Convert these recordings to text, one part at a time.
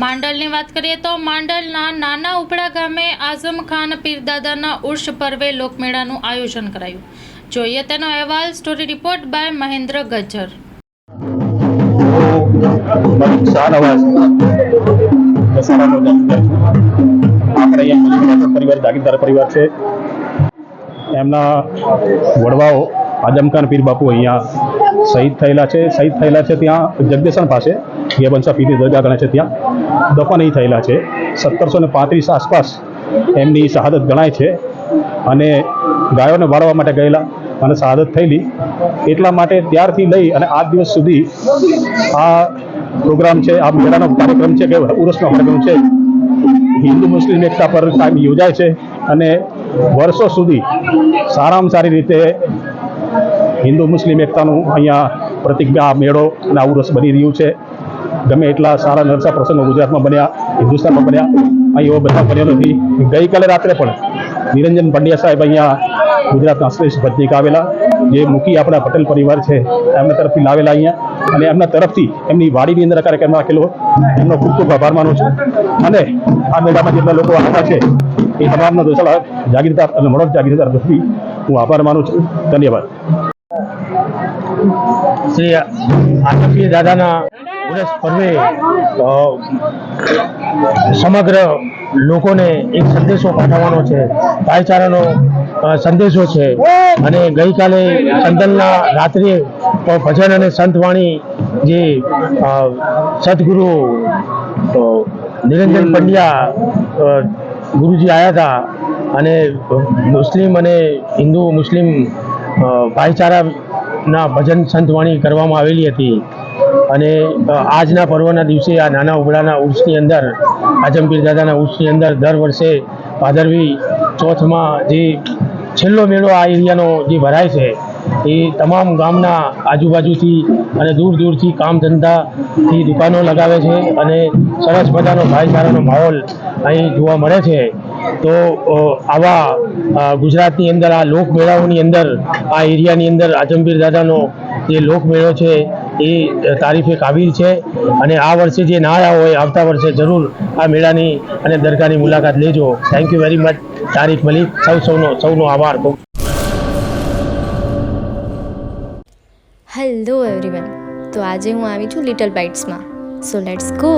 માંડલની વાત કરીએ તો માંડલના નાના ઉપડા ગામે આઝમ ખાન પીરદાદાના ઉર્ષ પર્વે લોકમેળાનું આયોજન કરાયું. જોઈએ તેનો અહેવાલ story report by Mahendra Gajjar. આપણે અહીંયા પરિવાર જાગીરદાર પરિવાર છે એમના વડવાઓ આઝમખાન પીર બાપુ અહીંયા શહીદ થયેલા છે. શહીદ થયેલા છે ત્યાં જગદેશન પાસે. યબનસા પીરની દરગાહ ગણે છે ત્યાં. દફન અહીં થયેલા છે. સત્તરસો ને પાંત્રીસ આસપાસ એમની શહાદત ગણાય છે અને ગાયોને વાળવા માટે ગયેલા અને શહાદત થયેલી. એટલા માટે ત્યારથી લઈ અને આ દિવસ સુધી આ પ્રોગ્રામ છે, આ મેળાનો કાર્યક્રમ છે કે ઉરસનો કાર્યક્રમ છે, હિન્દુ મુસ્લિમ એકતા પર કાયમ યોજાય છે અને વર્ષો સુધી સારામાં સારી રીતે હિન્દુ મુસ્લિમ એકતાનું અહીંયા પ્રતિજ્ઞા મેળો અને આ ઉરસ બની રહ્યું છે. ગમે એટલા સારા નરસા પ્રસંગો ગુજરાતમાં બન્યા, હિન્દુસ્તાનમાં બન્યા એવો બધા બન્યો નથી. ગઈકાલે રાત્રે પણ નિરંજન પંડ્યા સાહેબ અહીંયા ગુજરાતના શ્રેષ્ઠ ભજનિક આવેલા, જે મુખી આપણા પટેલ પરિવાર છે, એમના તરફથી લાવેલા અહીંયા અને એમના તરફથી એમની વાડીની અંદર કાર્યક્રમ રાખેલો એમનો ખૂબ ખૂબ આભાર માનું છું. અને આ મેળામાં જેટલા લોકો આવ્યા છે, એ તમામનો દોસાલા જાગીરદાર અને મનોજ જાગીરદાર તરફથી હું આભાર માનું છું. ધન્યવાદ. શ્રી આતંકી દાદાના ઉરસ પર્વે સમગ્ર લોકોને એક સંદેશો પાઠવવાનો છે, ભાઈચારાનો સંદેશો છે. અને ગઈકાલે ચંદનના રાત્રે ભજન અને સંતવાણી જે સદગુરુ નિરંજન પંડ્યા ગુરુજી આવ્યા હતા અને મુસ્લિમ અને હિન્દુ, મુસ્લિમ ભાઈચારાના ભજન સંતવાણી કરવામાં આવેલી હતી. અને આજના પર્વના દિવસે આ નાના ઉબડાના ઉર્સની અંદર, આજમપીર દાદાના ઉર્સની અંદર દર વર્ષે ભાદરવી ચોથમાં જે છેલ્લો મેળો આ એરિયાનો જે ભરાય છે, એ તમામ ગામના આજુબાજુથી અને દૂર દૂરથી કામ ધંધાથી દુકાનો લગાવે છે અને સરસ મજાનો ભાઈચારાનો માહોલ અહીં જોવા મળે છે. તો આવા ગુજરાતની અંદર આ લોકમેળાઓની અંદર, આ એરિયાની અંદર આજમપીર દાદાનો જે લોકમેળો છે એ તારીફે કાબિલ છે અને આ વર્ષે જે ના આવ્યા હોય આવતા વર્ષે જરૂર આ મેળાની અને દરગાહની મુલાકાત લેજો. Thank you very much Tarif Malik સૌ સૌનો સૌનો આભાર. હેલો એવરીવન તો આજે હું આવી છું લિટલ બાઇટ્સમાં સો લેટ્સ ગો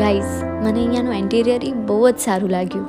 ગાઈઝ મને અહીંયાનું એન્ટિરિયર એ બહુ જ સારું લાગ્યું.